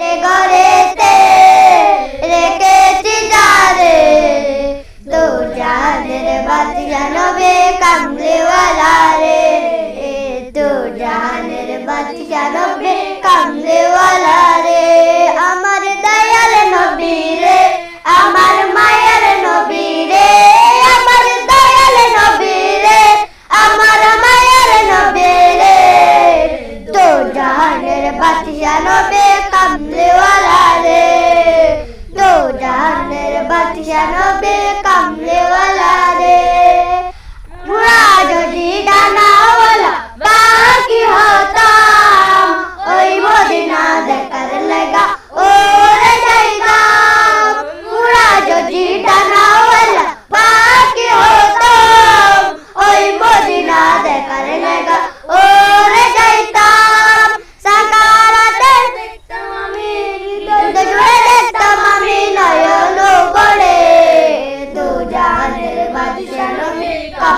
রে গরেতে রেখেছি যারে। তো জানের বাতিয়া নবে কামলেওয়ালা রে তো জানের বাতিয়া নবে কামলেওয়ালা। কামলেওয়ালা রে দো জাহানের বাদশাহ নবে কামলেওয়ালা রে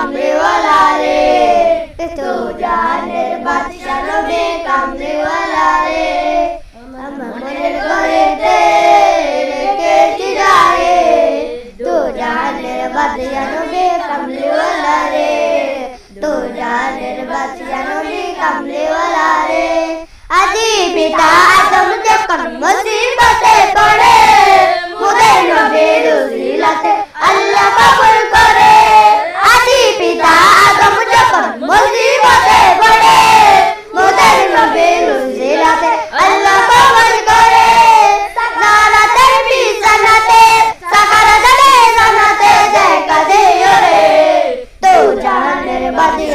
নবী কামড়েওয়ালা রে তো জানের বাদশা নবী কামড়েওয়ালা রে আমার মনের ঘরেতে রেখেছি যারে তো জানের বাদশা নবী কামড়েওয়ালা রে তো জানের বাদশা নবী কামড়েওয়ালা রে আজি পিতা আদম যখন মুসিবতে পড়ে মুদের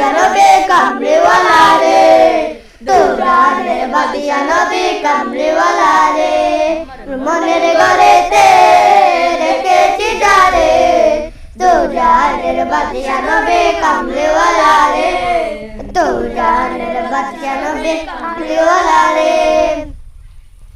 নবে কামড়েওয়ালা রে তো জানের বাদিয়া নবে কামড়েওয়ালা রে মনের ঘরেতে রেখেছি যারে তো জানের বাদিয়া নবে রে তো জানের বাদিয়া নবে কামড়েওয়ালা রে